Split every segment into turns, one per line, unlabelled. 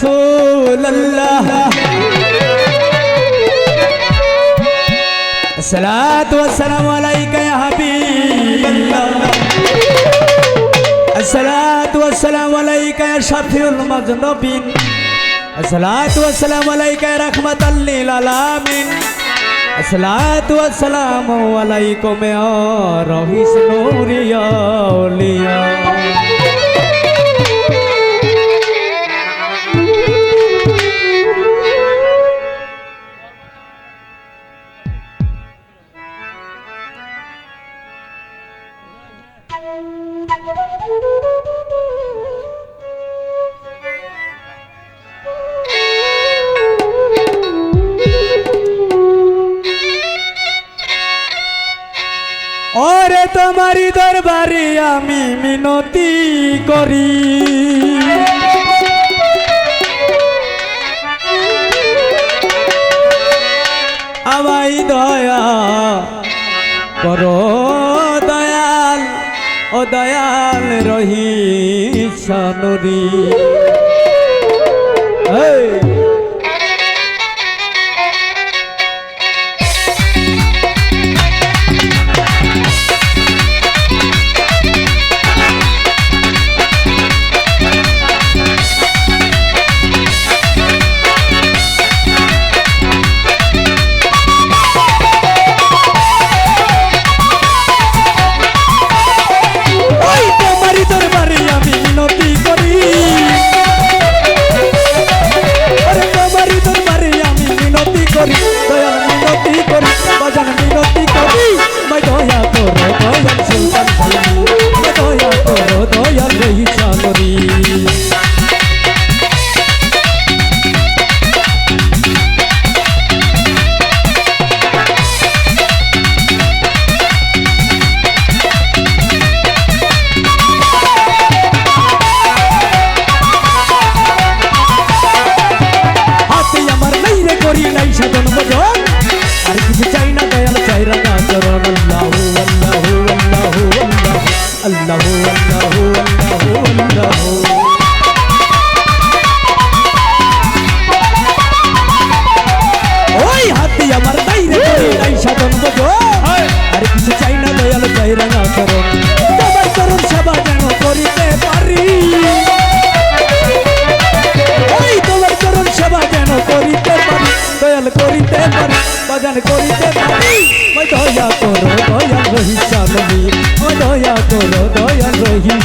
رسول الله الصلاة والسلام عليك يا حبيب الله الصلاة والسلام عليك يا شفيع المذنبين الصلاة والسلام عليك يا رحمة للعالمين الصلاة والسلام عليكم يا رئيس نور يا أولياء ওরে তোমারি দরবারে আমি মিনতি করি। আমাই দয়া করো, দয়াল, ও দয়াল রহি সনরি এই! আমার নাই রে করি নাই সাধন ভজন আর কিছু চাই না দয়াল চাই রাঙা চরণ তোমার চরণ সেবা যেন করিতে পারি। ওই তোমার চরণ সেবা যেন করিতে পারি। দয়াল করিতে পারি বাজান করিতে পারি। ওই দয়া করো দয়াল রহি সায়লি ওই দয়া করো দয়াল রহি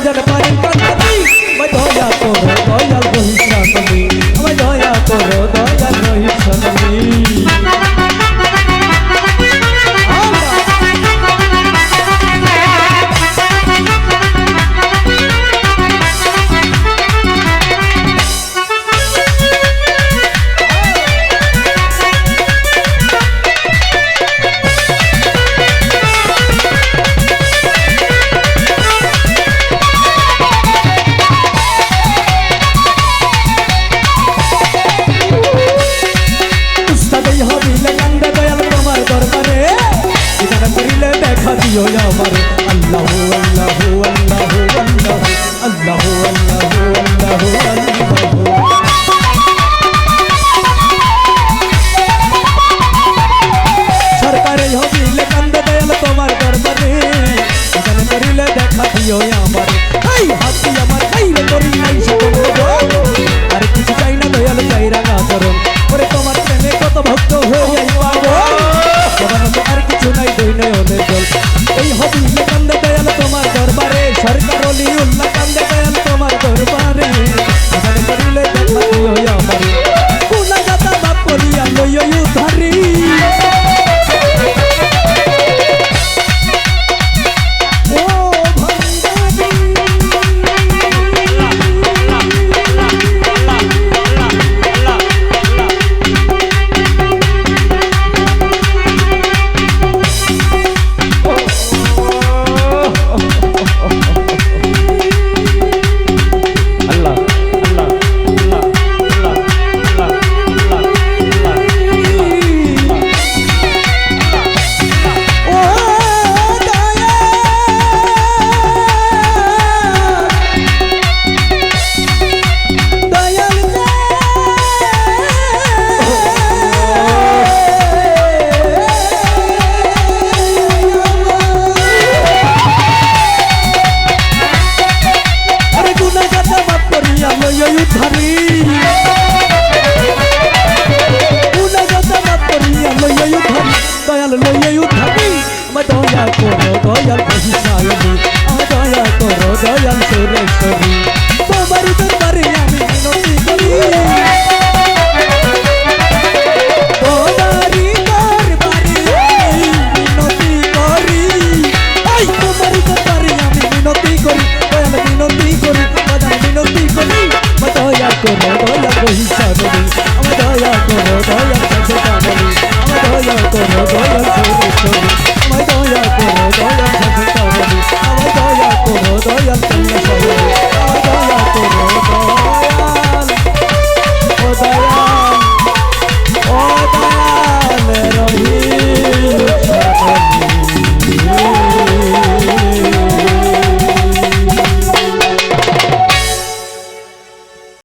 Raja Nepal. উদ্ধারী। করো দয়া করি সাবলি আমার দয়া করো দয়া সাথে সাবলি আমার দয়া করো দয়া